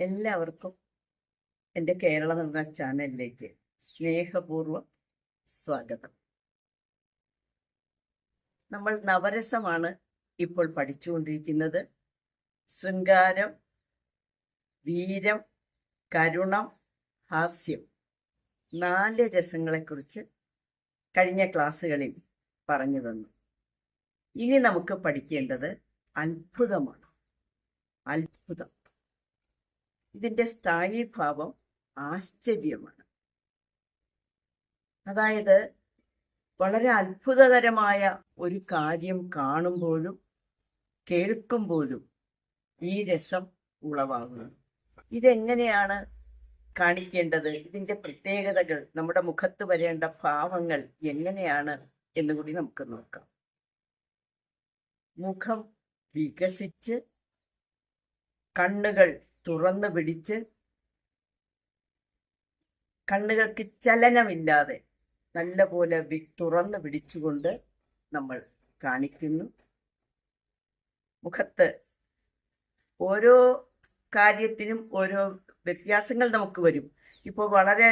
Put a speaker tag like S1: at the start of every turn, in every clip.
S1: എല്ലാവർക്കും എന്റെ കേരള നിറ ചാനലിലേക്ക് സ്നേഹപൂർവം സ്വാഗതം. നമ്മൾ നവരസമാണ് ഇപ്പോൾ പഠിച്ചുകൊണ്ടിരിക്കുന്നത്. ശൃംഗാരം വീരം കരുണം ഹാസ്യം നാല് രസങ്ങളെക്കുറിച്ച് കഴിഞ്ഞ ക്ലാസ്സുകളിൽ പറഞ്ഞു തന്നു. ഇനി നമുക്ക് പഠിക്കേണ്ടത് അത്ഭുതമാണ്. അത്ഭുതം. ഇതിന്റെ സ്ഥായി ഭാവം ആശ്ചര്യമാണ്. അതായത് വളരെ അത്ഭുതകരമായ ഒരു കാര്യം കാണുമ്പോഴും കേൾക്കുമ്പോഴും ഈ രസം ഉളവാകുന്നു ഇതെങ്ങനെയാണ് കാണിക്കേണ്ടത്? ഇതിന്റെ പ്രത്യേകതകൾ നമ്മുടെ മുഖത്ത് വരേണ്ട ഭാവങ്ങൾ എങ്ങനെയാണ് എന്നുകൂടി നമുക്ക് നോക്കാം. മുഖം വികസിച്ച് കണ്ണുകൾ തുറന്നു പിടിച്ച് കണ്ണുകൾക്ക് ചലനമില്ലാതെ നല്ലപോലെ വി തുറന്നു പിടിച്ചുകൊണ്ട് നമ്മൾ കാണിക്കുന്നു. മുഖത്ത് ഓരോ കാര്യത്തിനും ഓരോ വ്യത്യാസങ്ങൾ നമുക്ക് വരും. ഇപ്പോൾ വളരെ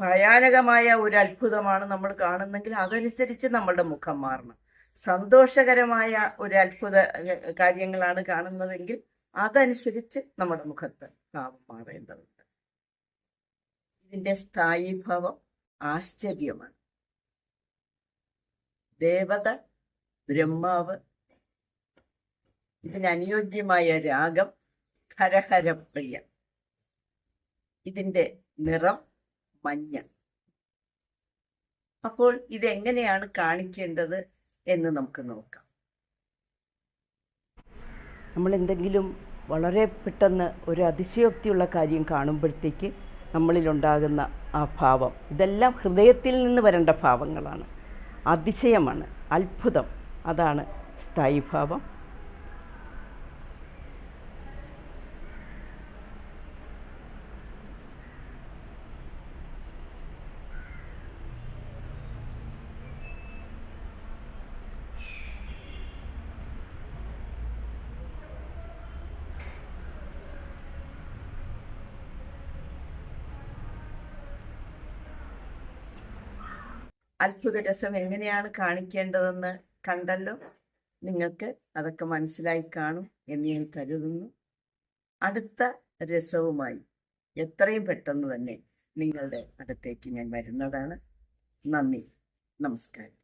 S1: ഭയാനകമായ ഒരു അത്ഭുതമാണ് നമ്മൾ കാണുന്നെങ്കിൽ അതനുസരിച്ച് നമ്മളുടെ മുഖം മാറണം. സന്തോഷകരമായ ഒരു അത്ഭുത കാര്യങ്ങളാണ് കാണുന്നതെങ്കിൽ അതനുസരിച്ച് നമ്മുടെ മുഖത്ത് ഭാവം മാറേണ്ടതുണ്ട്. ഇതിന്റെ സ്ഥായീഭാവം ആശ്ചര്യമാണ്. ദേവത ബ്രഹ്മാവ് ഇതിനനുയോജ്യമായ രാഗം ഹരഹരപ്രിയ. ഇതിന്റെ നിറം മഞ്ഞ. അപ്പോൾ ഇതെങ്ങനെയാണ് കാണിക്കേണ്ടത് എന്ന് നമുക്ക് നോക്കാം. നമ്മൾ എന്തെങ്കിലും വളരെ പെട്ടെന്ന് ഒരു അതിശയോക്തിയുള്ള കാര്യം കാണുമ്പോഴത്തേക്ക് നമ്മളിലുണ്ടാകുന്ന ആ ഭാവം. ഇതെല്ലാം ഹൃദയത്തിൽ നിന്ന് വരേണ്ട ഭാവങ്ങളാണ്. അതിശയമാണ് അത്ഭുതം. അതാണ് സ്ഥായിഭാവം. അത്ഭുത രസം എങ്ങനെയാണ് കാണിക്കേണ്ടതെന്ന് കണ്ടല്ലോ? നിങ്ങൾക്ക് അതൊക്കെ മനസ്സിലായി കാണും എന്ന് ഞാൻ കരുതുന്നു. അടുത്ത രസവുമായി എത്രയും പെട്ടെന്ന് തന്നെ നിങ്ങളുടെ അടുത്തേക്ക് ഞാൻ വരുന്നതാണ്. നന്ദി. നമസ്കാരം.